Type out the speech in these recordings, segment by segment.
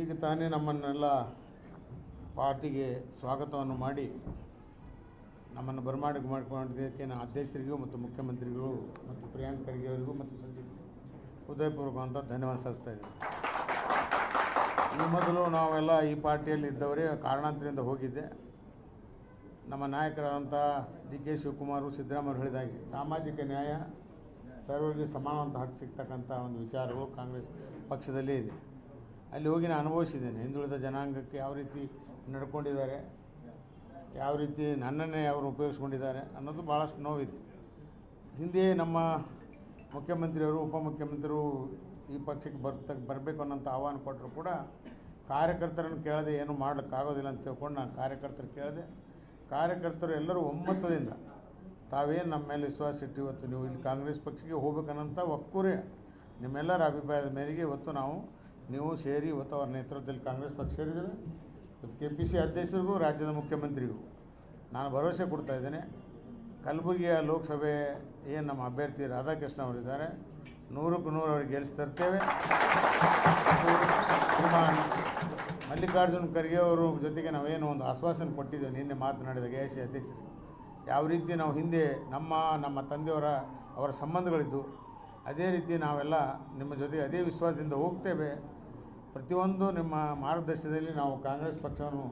ಈಗ ತಾನೇ ನಮ್ಮನ್ನೆಲ್ಲ ಪಾರ್ಟಿಗೆ ಸ್ವಾಗತವನ್ನು ಮಾಡಿ ನಮ್ಮನ್ನು ಬರಮಾಡಿಕೆ ಮಾಡಿಕೊಂಡಿದ್ದಕ್ಕೆ ಅಧ್ಯಕ್ಷರಿಗೂ ಮತ್ತು ಮುಖ್ಯಮಂತ್ರಿಗಳು ಮತ್ತು ಪ್ರಿಯಾಂಕ್ ಖರ್ಗೆ ಅವರಿಗೂ ಮತ್ತು ಸಚಿವರು ಉದಯಪೂರ್ವಕ ಅಂತ ಧನ್ಯವಾದ ಸಲ್ಲಿಸ್ತಾ ಇದ್ದೀನಿ. ಈ ಮೊದಲು ನಾವೆಲ್ಲ ಈ ಪಾರ್ಟಿಯಲ್ಲಿ ಇದ್ದವರೇ ಕಾರಣಾಂತರಿಂದ ಹೋಗಿದ್ದೆ. ನಮ್ಮ ನಾಯಕರಾದಂಥ ಡಿ ಕೆ ಶಿವಕುಮಾರು ಸಿದ್ದರಾಮಯ್ಯ ಹೇಳಿದಾಗೆ, ಸಾಮಾಜಿಕ ನ್ಯಾಯ ಸರ್ವರಿಗೆ ಸಮಾನವಂತ ಹಕ್ಕು ಸಿಗ್ತಕ್ಕಂಥ ಒಂದು ವಿಚಾರಗಳು ಕಾಂಗ್ರೆಸ್ ಪಕ್ಷದಲ್ಲೇ ಇದೆ. ಅಲ್ಲಿ ಹೋಗಿ ನಾನು ಅನುಭವಿಸಿದ್ದೇನೆ. ಹಿಂದುಳಿದ ಜನಾಂಗಕ್ಕೆ ಯಾವ ರೀತಿ ನಡ್ಕೊಂಡಿದ್ದಾರೆ, ಯಾವ ರೀತಿ ನನ್ನನ್ನೇ ಅವರು ಉಪಯೋಗಿಸ್ಕೊಂಡಿದ್ದಾರೆ ಅನ್ನೋದು ಭಾಳಷ್ಟು ನೋವಿದೆ. ಹಿಂದೆ ನಮ್ಮ ಮುಖ್ಯಮಂತ್ರಿಯವರು, ಉಪಮುಖ್ಯಮಂತ್ರಿಯವರು ಈ ಪಕ್ಷಕ್ಕೆ ಬರ್ತ, ಬರಬೇಕು ಅನ್ನೋಂಥ ಆಹ್ವಾನ ಕೊಟ್ಟರು ಕೂಡ ಕಾರ್ಯಕರ್ತರನ್ನು ಕೇಳದೆ ಏನು ಮಾಡೋಕ್ಕಾಗೋದಿಲ್ಲ ಅಂತ ತಿಳ್ಕೊಂಡು ನಾನು ಕಾರ್ಯಕರ್ತರು ಕೇಳಿದೆ, ಕಾರ್ಯಕರ್ತರು ಎಲ್ಲರೂ ಒಮ್ಮತದಿಂದ ತಾವೇನು ನಮ್ಮ ಮೇಲೆ ವಿಶ್ವಾಸ ಇಟ್ಟು ಇವತ್ತು ನೀವು ಇಲ್ಲಿ ಕಾಂಗ್ರೆಸ್ ಪಕ್ಷಕ್ಕೆ ಹೋಗ್ಬೇಕನ್ನೋಂಥ ಒಕ್ಕೂರೇ ನಿಮ್ಮೆಲ್ಲರ ಅಭಿಪ್ರಾಯದ ಮೇರೆಗೆ ಇವತ್ತು ನಾವು ನೀವು ಸೇರಿ ಇವತ್ತು ಅವರ ನೇತೃತ್ವದಲ್ಲಿ ಕಾಂಗ್ರೆಸ್ ಪಕ್ಷ ಸೇರಿದ್ದೇವೆ ಇವತ್ತು ಕೆ ಪಿ ಸಿ ಅಧ್ಯಕ್ಷರಿಗೂ ರಾಜ್ಯದ ಮುಖ್ಯಮಂತ್ರಿಗೂ ನಾನು ಭರವಸೆ ಕೊಡ್ತಾ ಇದ್ದೇನೆ. ಕಲಬುರಗಿಯ ಲೋಕಸಭೆ ಏನು ನಮ್ಮ ಅಭ್ಯರ್ಥಿ ರಾಧಾಕೃಷ್ಣ ಅವರಿದ್ದಾರೆ. ನೂರಕ್ಕೂ ನೂರು ಅವ್ರಿಗೆ ಗೆಲ್ಲಿಸಿ ತರ್ತೇವೆ. ಮಲ್ಲಿಕಾರ್ಜುನ್ ಖರ್ಗೆ ಅವರು ಜೊತೆಗೆ ನಾವೇನು ಒಂದು ಆಶ್ವಾಸನೆ ಕೊಟ್ಟಿದ್ದೇವೆ. ನಿನ್ನೆ ಮಾತನಾಡಿದ ಕೆ ಸಿ ಅಧ್ಯಕ್ಷರು. ಯಾವ ರೀತಿ ನಾವು ಹಿಂದೆ ನಮ್ಮ ನಮ್ಮ ತಂದೆಯವರ, ಅವರ ಸಂಬಂಧಗಳಿದ್ದು, ಅದೇ ರೀತಿ ನಾವೆಲ್ಲ ನಿಮ್ಮ ಜೊತೆ ಅದೇ ವಿಶ್ವಾಸದಿಂದ ಹೋಗ್ತೇವೆ. ಪ್ರತಿಯೊಂದು ನಿಮ್ಮ ಮಾರ್ಗದರ್ಶನದಲ್ಲಿ ನಾವು ಕಾಂಗ್ರೆಸ್ ಪಕ್ಷವನ್ನು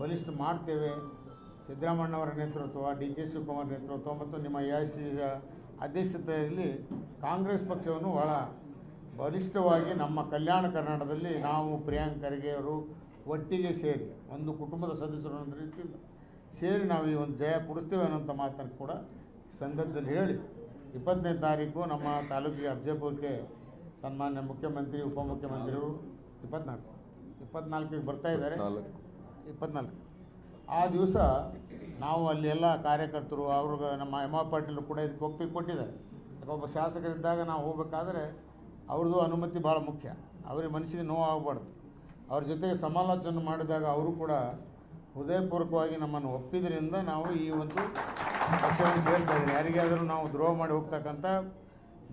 ಬಲಿಷ್ಠ ಮಾಡ್ತೇವೆ. ಸಿದ್ದರಾಮಣ್ಣವರ ನೇತೃತ್ವ, ಡಿ ಕೆ ಶಿವಕುಮಾರ್ ನೇತೃತ್ವ ಮತ್ತು ನಿಮ್ಮ ಎ ಐ ಸಿ ಅಧ್ಯಕ್ಷತೆಯಲ್ಲಿ ಕಾಂಗ್ರೆಸ್ ಪಕ್ಷವನ್ನು ಭಾಳ ಬಲಿಷ್ಠವಾಗಿ ನಮ್ಮ ಕಲ್ಯಾಣ ಕರ್ನಾಟಕದಲ್ಲಿ ನಾವು ಪ್ರಿಯಾಂಕ್ ಖರ್ಗೆ ಅವರು ಒಟ್ಟಿಗೆ ಸೇರಿ, ಒಂದು ಕುಟುಂಬದ ಸದಸ್ಯರು ಅನ್ನೋ ರೀತಿಯಿಂದ ಸೇರಿ ನಾವು ಈ ಒಂದು ಜಯ ಕೊಡಿಸ್ತೇವೆ ಅನ್ನೋಂಥ ಮಾತನ್ನು ಕೂಡ ಸಂದರ್ಭದಲ್ಲಿ ಹೇಳಿ, ಇಪ್ಪತ್ತನೇ ತಾರೀಕು ನಮ್ಮ ತಾಲೂಕಿಗೆ ಅಫಜಲ್ಪುರಕ್ಕೆ ಸನ್ಮಾನ್ಯ ಮುಖ್ಯಮಂತ್ರಿ ಉಪಮುಖ್ಯಮಂತ್ರಿಗಳು ಇಪ್ಪತ್ನಾಲ್ಕು. ಇಪ್ಪತ್ನಾಲ್ಕಿಗೆ ಬರ್ತಾ ಇದ್ದಾರೆ. ನಾಲ್ಕು ಇಪ್ಪತ್ನಾಲ್ಕು. ಆ ದಿವಸ ನಾವು ಅಲ್ಲಿ ಎಲ್ಲ ಕಾರ್ಯಕರ್ತರು ಅವ್ರಿಗೆ ನಮ್ಮ ಎಂ ಆರ್ ಪಾಟೀಲ್ ಕೂಡ ಇದಕ್ಕೆ ಒಪ್ಪಿಗೆ ಕೊಟ್ಟಿದ್ದಾರೆ. ಒಬ್ಬ ಶಾಸಕರಿದ್ದಾಗ ನಾವು ಹೋಗಬೇಕಾದ್ರೆ ಅವ್ರದ್ದು ಅನುಮತಿ ಭಾಳ ಮುಖ್ಯ. ಅವ್ರಿಗೆ ಮನಸ್ಸಿಗೆ ನೋವು ಆಗಬಾರ್ದು ಅವ್ರ ಜೊತೆಗೆ ಸಮಾಲೋಚನೆ ಮಾಡಿದಾಗ ಅವರು ಕೂಡ ಹೃದಯಪೂರ್ವಕವಾಗಿ ನಮ್ಮನ್ನು ಒಪ್ಪಿದ್ರಿಂದ ನಾವು ಈ ಒಂದು ಪಕ್ಷವನ್ನು ಸೇರ್ತಾ ಇದ್ದೀವಿ. ಯಾರಿಗಾದರೂ ನಾವು ದ್ರೋಹ ಮಾಡಿ ಹೋಗ್ತಕ್ಕಂಥ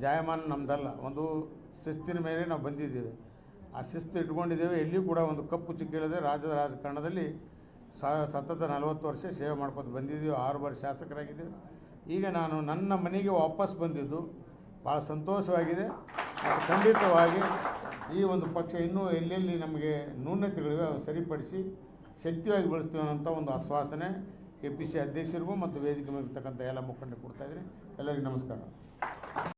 ಜಾಯಮಾನ ನಮ್ಮದಲ್ಲ ಒಂದು ಶಿಸ್ತಿನ ಮೇಲೆ ನಾವು ಬಂದಿದ್ದೇವೆ. ಆ ಶಿಸ್ತು ಇಟ್ಕೊಂಡಿದ್ದೇವೆ. ಎಲ್ಲಿಯೂ ಕೂಡ ಒಂದು ಕಪ್ಪು ಚುಕ್ಕಿಲ್ಲದೆ ರಾಜ್ಯದ ರಾಜಕಾರಣದಲ್ಲಿ ಸತತ ನಲವತ್ತು ವರ್ಷ ಸೇವೆ ಮಾಡ್ಕೊತ ಬಂದಿದ್ದೀವಿ. ಆರು ಬಾರಿ ಶಾಸಕರಾಗಿದ್ದೀವಿ. ಈಗ ನಾನು ನನ್ನ ಮನೆಗೆ ವಾಪಸ್ ಬಂದಿದ್ದು. ಭಾಳ ಸಂತೋಷವಾಗಿದೆ. ಖಂಡಿತವಾಗಿ ಈ ಒಂದು ಪಕ್ಷ ಇನ್ನೂ ಎಲ್ಲೆಲ್ಲಿ ನಮಗೆ ನ್ಯೂನತೆಗಳಿವೆ ಅವು ಸರಿಪಡಿಸಿ ಶಕ್ತಿಯಾಗಿ ಬೆಳೆಸ್ತೀವಿ ಅನ್ನೋಂಥ ಒಂದು ಆಶ್ವಾಸನೆ ಕೆ ಪಿ ಸಿ ಅಧ್ಯಕ್ಷರಿಗೂ ಮತ್ತು ವೇದಿಕೆ ಮೇಲೆ ಇರ್ತಕ್ಕಂಥ ಎಲ್ಲ ಕೊಡ್ತಾ ಇದ್ದೀನಿ. ಎಲ್ಲರಿಗೂ ನಮಸ್ಕಾರ.